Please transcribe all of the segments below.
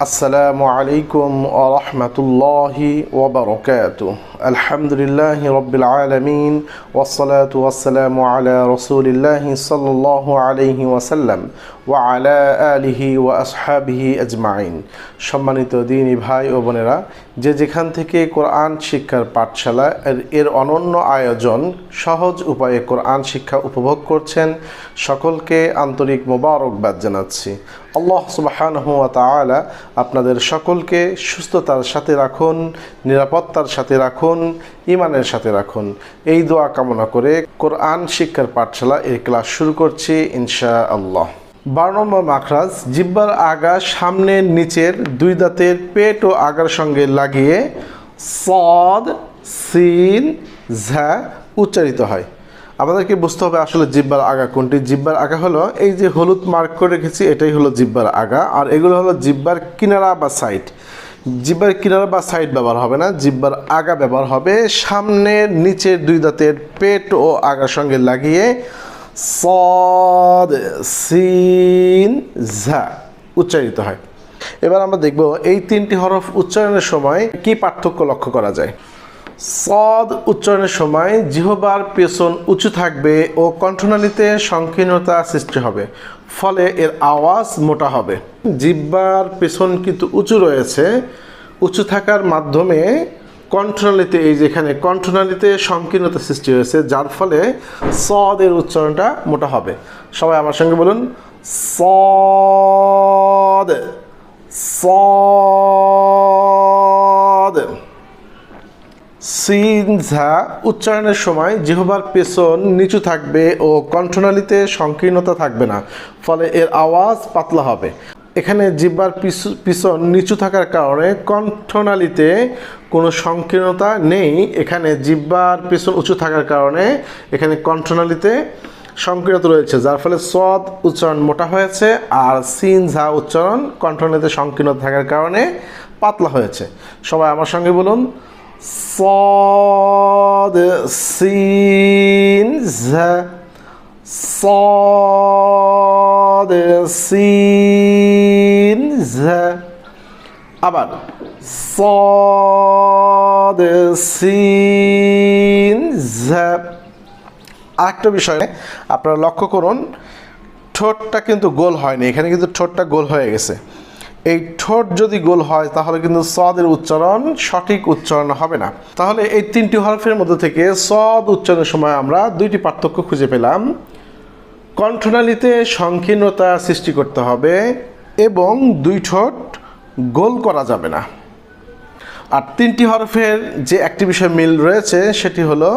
السلام عليكم ورحمة الله وبركاته. الحمد لله رب العالمين والصلاة والسلام على رسول الله صلى الله عليه وسلم. ওয়ালা আলিহি ওয়া আসহাবিহি আজমাইন। সম্মানিত দিনী ভাই ও বোনেরা, যে যেখান থেকে কোরআন শিক্ষার পাঠশালা এর অনন্য আয়োজন সহজ উপায়ে কোরআন শিক্ষা উপভোগ করছেন, সকলকে আন্তরিক মোবারকবাদ জানাচ্ছি। আল্লাহ সুবাহান হুয়া তালা আপনাদের সকলকে সুস্থতার সাথে রাখুন, নিরাপত্তার সাথে রাখুন ইমানের সাথে রাখুন। এই দোয়া কামনা করে কোরআন শিক্ষার পাঠশালা এর ক্লাস শুরু করছি ইনশা আল্লাহ বারো নম্বর মাখরাজ, জিব্বার আগা সামনের নিচের দুই দাঁতের পেট ও আগার সঙ্গে লাগিয়ে সদ, সিন, ঝা উচ্চারিত হয়। আমাদেরকে বুঝতে হবে আসলে জিব্বার আগা কোনটি। জিব্বার আগা হলো এই যে হলুদ মার্ক করে রেখেছি, এটাই হলো জিব্বার আগা। আর এগুলো হলো জিব্বার কিনারা বা সাইড জিব্বার কিনারা বা সাইড ব্যবহার হবে না, জিব্বার আগা ব্যবহার হবে সামনের নিচের দুই দাঁতের পেট ও আগার সঙ্গে লাগিয়ে সদ সিন ঝা উচ্চারিত হয়। এবার আমরা দেখব এই তিনটি হরফ উচ্চারণের সময় কি পার্থক্য লক্ষ্য করা যায়। সদ উচ্চারণের সময় জিহবার পেছন উঁচু থাকবে ও কণ্ঠনালীতে সংকীর্ণতা সৃষ্টি হবে, ফলে এর আওয়াজ মোটা হবে। জিব্বার পেছন কিন্তু উঁচু রয়েছে, উঁচু থাকার মাধ্যমে কণ্ঠনালীতে, এই যেখানে কণ্ঠনালীতে সংকীর্ণতা সৃষ্টি হয়েছে, যার ফলে সদের উচ্চারণটা মোটা হবে। সবাই আমার সঙ্গে বলুন, সদ সদ। সিনঝা উচ্চারণের সময় জিহবার পেছন নিচু থাকবে ও কণ্ঠনালীতে সংকীর্ণতা থাকবে না, ফলে এর আওয়াজ পাতলা হবে। এখানে জিহ্বার পিছ- পিছন নিচু থাকার কারণে কণ্ঠনালীতে কোনো সংকীর্ণতা নেই এখানে জিহ্বার পেছন উঁচু থাকার কারণে এখানে কণ্ঠনালীতে সংকীর্ণতা রয়েছে যার ফলে সদ উচ্চারণ মোটা হয়েছে আর সিন ঝা উচ্চারণ কণ্ঠনালীতে সংকীর্ণতা থাকার কারণে পাতলা হয়েছে সবাই আমার সঙ্গে বলুন صاد سين ز صاد সিন আবার সদ সিন আরেকটা বিষয়, আপনারা লক্ষ্য করুন, ঠোঁটটা কিন্তু গোল হয়নি, এখানে কিন্তু ঠোঁটটা গোল হয়ে গেছে। এই ঠোঁট যদি গোল হয়, তাহলে কিন্তু সদের উচ্চারণ সঠিক উচ্চারণ হবে না। তাহলে এই তিনটি হরফের মধ্যে থেকে সদ উচ্চারণের সময় আমরা দুইটি পার্থক্য খুঁজে পেলাম। কণ্ঠনালীতে সংকীর্ণতা সৃষ্টি করতে হবে এবং দুই ঠোঁট গোল করা যাবে না। আর তিনটি হরফের যে একটি বিষয় মিল রয়েছে, সেটি হলো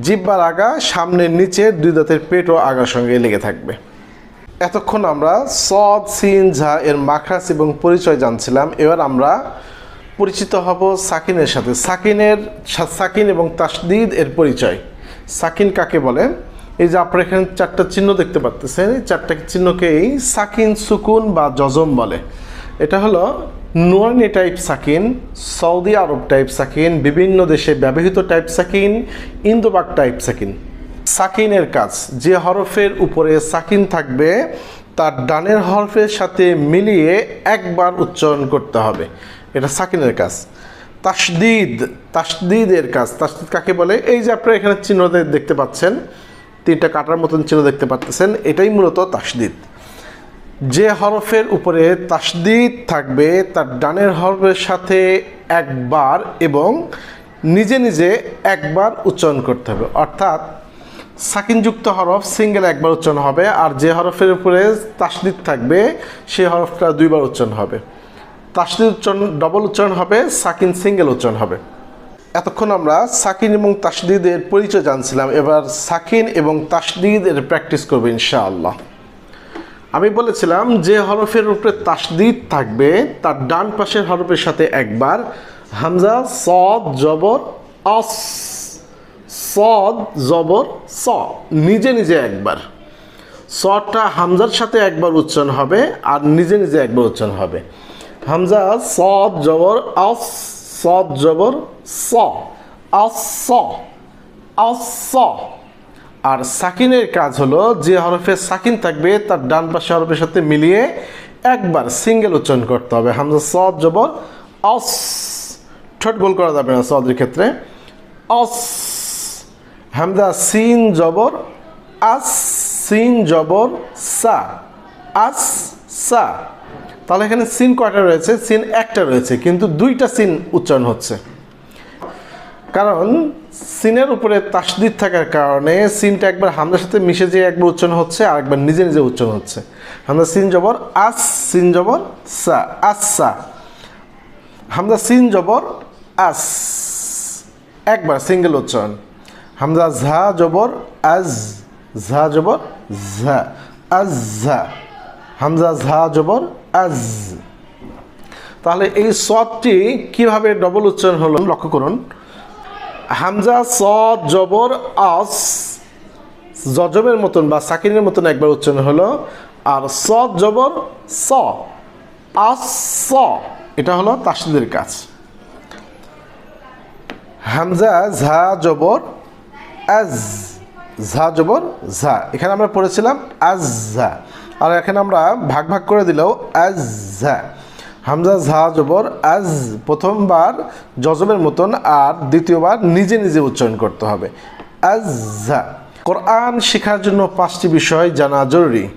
জিব্বার আগা, সামনের নিচে দুই দাঁতের পেট ও আগার সঙ্গে লেগে থাকবে। এতক্ষণ আমরা সদ, সিন, ঝা এর মাখরাস এবং পরিচয় জানছিলাম। এবার আমরা পরিচিত হব সাকিনের সাথে। সাকিনের সাকিন এবং তাসদিদ এর পরিচয়। সাকিন কাকে বলে? এই যে আপনারা এখানে চারটা চিহ্ন দেখতে পাচ্ছেন এই চারটা চিহ্নকেই সাকিন, সুকুন বা জজম বলে। এটা হলো নুয়ানি টাইপ সাকিন, সৌদি আরব টাইপ সাকিন, বিভিন্ন দেশে ব্যবহৃত টাইপ সাকিন, ইন্দোবাক টাইপ সাকিন। সাকিনের কাজ, যে হরফের উপরে সাকিন থাকবে, তার ডানের হরফের সাথে মিলিয়ে একবার উচ্চারণ করতে হবে। এটা সাকিনের কাজ। তাসদিদ, তাসদিদের কাজ। তাসদিদ কাকে বলে? এই যে আপনারা এখানে চিহ্ন দেখতে পাচ্ছেন তিনটা কাটার মতন চিহ্ন দেখতে পাচ্ছেন এটাই মূলত তাসদিদ। যে হরফের উপরে তাসদিদ থাকবে, তার ডানের হরফের সাথে একবার এবং নিজে নিজে একবার উচ্চারণ করতে হবে। অর্থাৎ সাকিনযুক্ত হরফ সিঙ্গেল একবার উচ্চারণ হবে আর যে হরফের উপরে তাসদিদ থাকবে সেই হরফটা দুইবার উচ্চারণ হবে। তাসদিদ উচ্চারণ ডবল উচ্চারণ হবে, সাকিন সিঙ্গেল উচ্চারণ হবে। এতক্ষণ আমরা সাকিন এবং তাসদিদের পরিচয় জানছিলাম। এবার সাকিন এবং তাসদিদের প্র্যাকটিস করব ইনশাআল্লাহ। আমি বলেছিলাম যে হরফের উপরে তাসদিদ থাকবে, তার ডান পাশের হরফের সাথে একবার হামজা, সদ, জবর অস সদ, জবর, স, নিজে নিজে একবার। সটা হামজার সাথে একবার উচ্চারণ হবে আর নিজে নিজে একবার উচ্চারণ হবে। হামজা, সদ, জবর অস সদ জবর স অস আর সাকিনের কাজ হলো যে হরফে সাকিন থাকবে, তার ডান পাশে হরফের সাথে মিলিয়ে একবার সিঙ্গেল উচ্চারণ করতে হবে। হামজা সদ জবর অস ঠোঁট গোল করা যাবে না সদের ক্ষেত্রে। অস হামজা সিন জবর, আস। সিন জবর, সা। আস সা তাহলে এখানে সিন কয়টা রয়েছে? সিন একটা রয়েছে, কিন্তু দুইটা সিন উচ্চারণ হচ্ছে। কারণ সিনের উপরে তাসদিদ থাকার কারণে সিনটা একবার হামদার সাথে মিশে যেয়ে একবার উচ্চারণ হচ্ছে, আর একবার নিজে নিজে উচ্চারণ হচ্ছে। হামজা সিন জবর আস, সিন জবর সা, আসা হামজা সিন জবর আস, একবার সিঙ্গেল উচ্চারণ। হামদা ঝা জবর আজ, ঝা জবর ঝা, আজ, ঝা। হামজা ঝা জবর আজ। তাহলে এই সদটি কীভাবে ডবল উচ্চারণ হলো লক্ষ্য করুন। হামজা সদ জবর আস, জজমের মতন বা সাকিনের মতন একবার উচ্চারণ হলো। আর সদ জবর স, আস স, এটা হলো তাসদিদের কাজ। হামজা ঝা জবর আজ, ঝা জবর ঝা। এখানে আমরা পড়েছিলাম আজ ঝা। আর এখানে আমরা ভাগ ভাগ করে দিলেও আজ ঝা হামজা ঝা জবর আজ প্রথমবার জজমের মতন আর দ্বিতীয়বার নিজে নিজে উচ্চারণ করতে হবে। আজ ঝা কোরআন শেখার জন্য পাঁচটি বিষয় জানা জরুরি।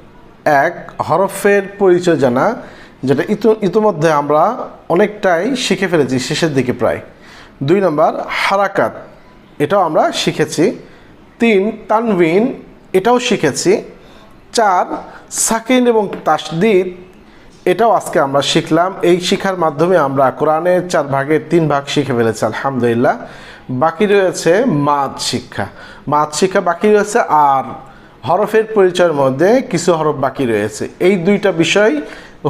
এক, হরফের পরিচয় জানা, যেটা ইতো ইতিমধ্যে আমরা অনেকটাই শিখে ফেলেছি শেষের দিকে প্রায়। দুই নম্বর, হারাকাত। এটাও আমরা শিখেছি। তিন তানবিন এটাও শিখেছি। চার, সাকিন এবং তাসদিদ, এটাও আজকে আমরা শিখলাম। এই শিখার মাধ্যমে আমরা কোরআনের চার ভাগের তিন ভাগ শিখে ফেলেছি, আলহামদুলিল্লাহ। বাকি রয়েছে মাদ শিক্ষা। মাদ শিক্ষা বাকি রয়েছে আর হরফের পরিচয়ের মধ্যে কিছু হরফ বাকি রয়েছে। এই দুইটা বিষয়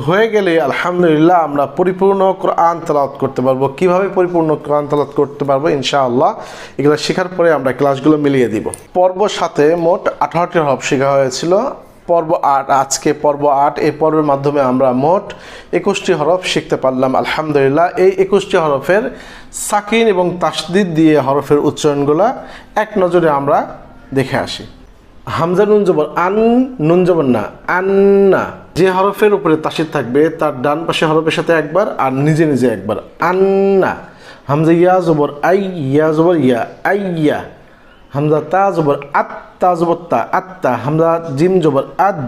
হয়ে গেলে, আলহামদুলিল্লাহ, আমরা পরিপূর্ণ কোরআন তালাত করতে পারব। কীভাবে পরিপূর্ণ কোরআন তালাত করতে পারব, ইনশাআল্লাহ, এগুলো শেখার পরে আমরা ক্লাসগুলো মিলিয়ে দিব। পর্ব সাথে মোট আঠারোটি হরফ শেখা হয়েছিল। পর্ব আট, আজকে পর্ব আট, এই পর্বের মাধ্যমে আমরা মোট একুশটি হরফ শিখতে পারলাম, আলহামদুলিল্লাহ। এই একুশটি হরফের সাকিন এবং তাসদিদ দিয়ে হরফের উচ্চারণগুলা এক নজরে আমরা দেখে আসি। হামজা নুন জবর, আন নুন জবর না আন্না যে হরফের উপরে তাসিদ থাকবে, তার ডান পাশে হরফের সাথে একবার আর নিজে নিজে একবার আন্না হামজা ইয়া জবর, আই ইয়া জবর, ইয়া আইয়া হামজা তা জবর, আত তা জবর তা আত্তা হামজা জিম জবর আজ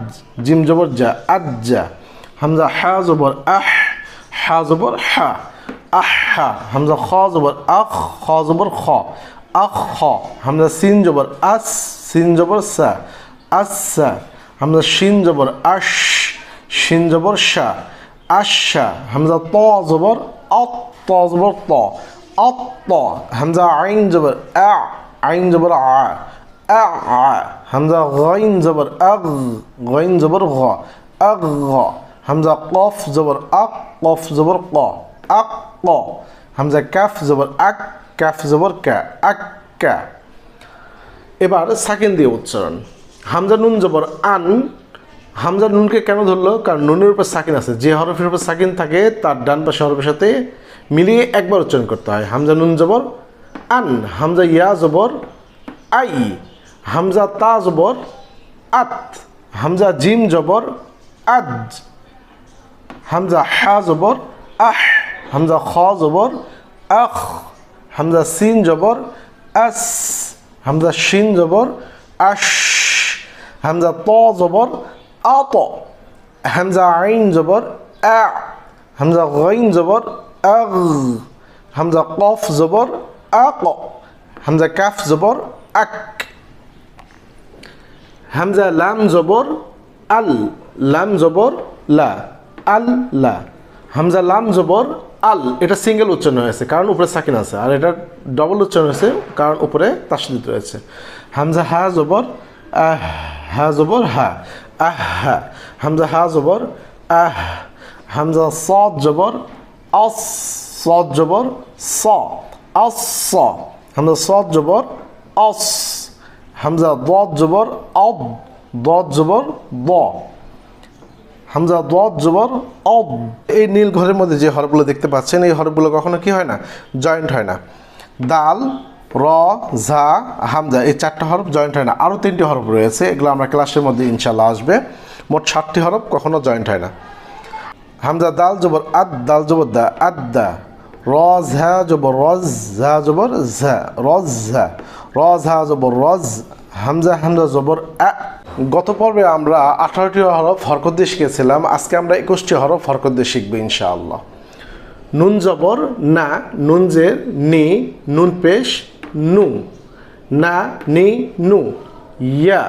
জিম জবর যা আজ্জা হামজা হা জবর, আহ, হা জবর, হা, আহা হামজা খ জবর, আখ, খ জবর, খ, আখ, খ। হামজা সিন জবর, আস, সিন জবর, সা, আসা হামজা শিন জবর, আশ, শিন জবর শা আশা হামজা ত জবর, অত ত জবর, ত, অত। হামজা আইন জবর, আ, আইন জবর, আ। হামজা গাইন জবর আগ, গাইন জবর গ, আগ গ, হামজা কফ জবর আক, কফ জবর ক, আক ক, হামজা কাফ জবর আক, কাফ জবর কা, আক কা। এবার সাকিন দিয়ে উচ্চারণ। হামজা নুন জবর আন, হামজা নুনকে কেন ধরলো? কারণ নুনের উপর সাকিন আছে। যে হরফের উপর সাকিন থাকে, তার ডান পাশে হরফের সাথে মিলিয়ে একবার উচ্চারণ করতে হয়। হামজা নুন জবর আন, হামজা ইয়া জবর আই হামজা তা জবর, আত। হামজা জিম জবর আজ হামজা হা জবর, আহ। হামজা খ জবর, আখ। হামজা সিন জবর, আস। হামজা শিন জবর, আশ। হামজা ত জবর, আত। হামজা আইন জবর, আ। হামজা গাইন জবর, আগ। হামজা কফ জবর আক হামজা কাফ জবর, আক। হামজা লাম জবর আল লাম জবর লা, আল লা। হামজা লাম জবর আল, এটা সিঙ্গেল উচ্চারণ হয়েছে, কারণ উপরে সাকিন আছে, আর এটা ডবল উচ্চারণ হয়েছে, কারণ উপরে তাসদিদ রয়েছে। হামজা হা জবর আহ, হা জবর হা, আহ, হা। হামজা হা জবর আহ, হামজা সদ জবর অস সদ জবর, স অস হামজা সদ জবর অস হামজা দদ জবর অদ দদ জবর, দ। হামজা দদ জবর অদ এই নীল ঘরের মধ্যে যে হরফগুলো দেখতে পাচ্ছেন, এই হরফগুলো কখনো কি হয় না? জয়েন্ট হয় না। দাল, র ঝা হামজা, এই চারটা হরফ জয়েন্ট হয় না। আরও তিনটি হরফ রয়েছে, এগুলো আমরা ক্লাসের মধ্যে ইনশাল্লাহ আসবে। মোট সাতটি হরফ কখনো জয়েন্ট হয় না। হামজা দাল জবর, আদ, দাল জবর দা আদ্দা রজ হা জবর রজ ঝা জবর ঝা রজ ঝা রজ হা জবর রজ, হামজা হামজা জবর গত পর্বে আমরা আঠারোটি হরফ হরকত দিয়ে শিখেছিলাম, আজকে আমরা একুশটি হরফ হরকত দিয়ে শিখব ইনশাআল্লাহ। নুন জবর, না, নুন জের নি, নুন পেশ, নু। না, নি, নু। ইয়া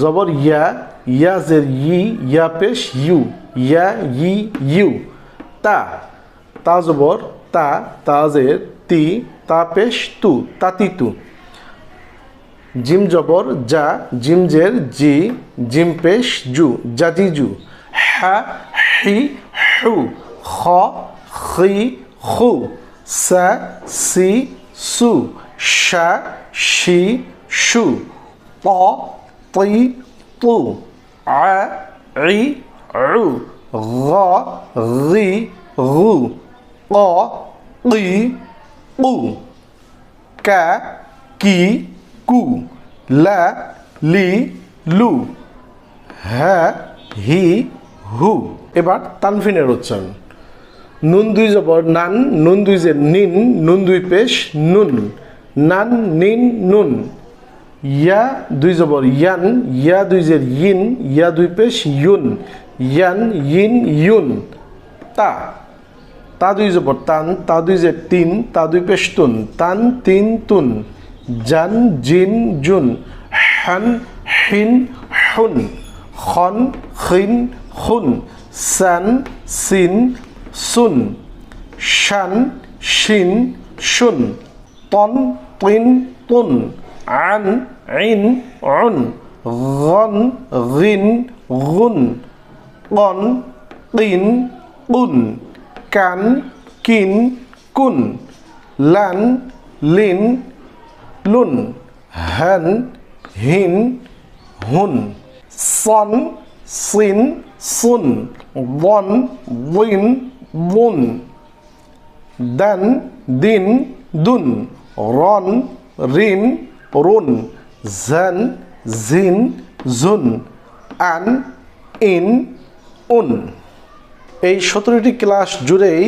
জবর ইয়া ইয়া জের ই, ইয়া পেশ, ইউ। Yeah, E, you. তা তা জবর তা তা জের তি তা পেশ তু তাতি তু জিম জবর যা জিম জের জি জিম পেশ জু জাজি জু হা হি হু খ খি খু সা সি সু শা শি শু ط طي طু ع عي عু غ غي غু ক কি কু কা কি কু লা লি লু হ্যা হি হু এবার তানফিনের উচ্চারণ। নুন দুই জবর, নান, নুন দুই যে নিন, নুন দুই পেশ, নুন। নান, নিন, নুন। ইয়া দুই জবর, ইয়ান। ইয়া দুই জের ইন, ইয়া দুই পেশ, ইউন। Ian, in, Yoon. তা। তা দুই জবর তান তা দুই যে তিন তা দুই পেশ তুন, তান, তিন তুন জান, জিন, জুন, হান, হিন, হুন, খন, খিন, খুন, সান, সিন, সুন, শান, শিন, শুন, তন, তিন, তুন, আন, ইন, উন, গন গিন, গুন কন কিন কুন কান কিন কুন লান লিন লুন হ্যান হিন হুন সন সিন সুন বন উইন বুন দান দিন দুন রন রিন রুন জান জিন জুন আন ইন উন এই সতেরোটি ক্লাস জুড়েই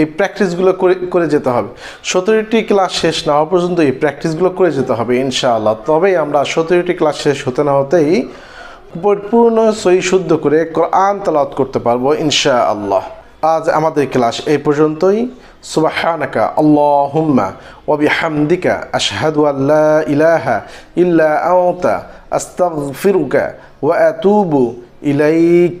এই প্র্যাকটিসগুলো করে করে যেতে হবে। সতেরোটি ক্লাস শেষ না হওয়া পর্যন্ত এই প্র্যাকটিসগুলো করে যেতে হবে, ইনশাআল্লাহ। তবেই আমরা সতেরোটি ক্লাস শেষ হতে না হতেই পরিপূর্ণ সই শুদ্ধ করে কোরআন তালাত করতে পারব, ইনশাআল্লাহ। আজ আমাদের ক্লাস এই পর্যন্তই। সুবাহানাকা আল্লাহুম্মা ওয়াবিহামদিকা আশহাদু আল্লা ইলাহা ইল্লা আনতা, আস্তাগফিরুকা ওয়া আতুবু ইলাইক।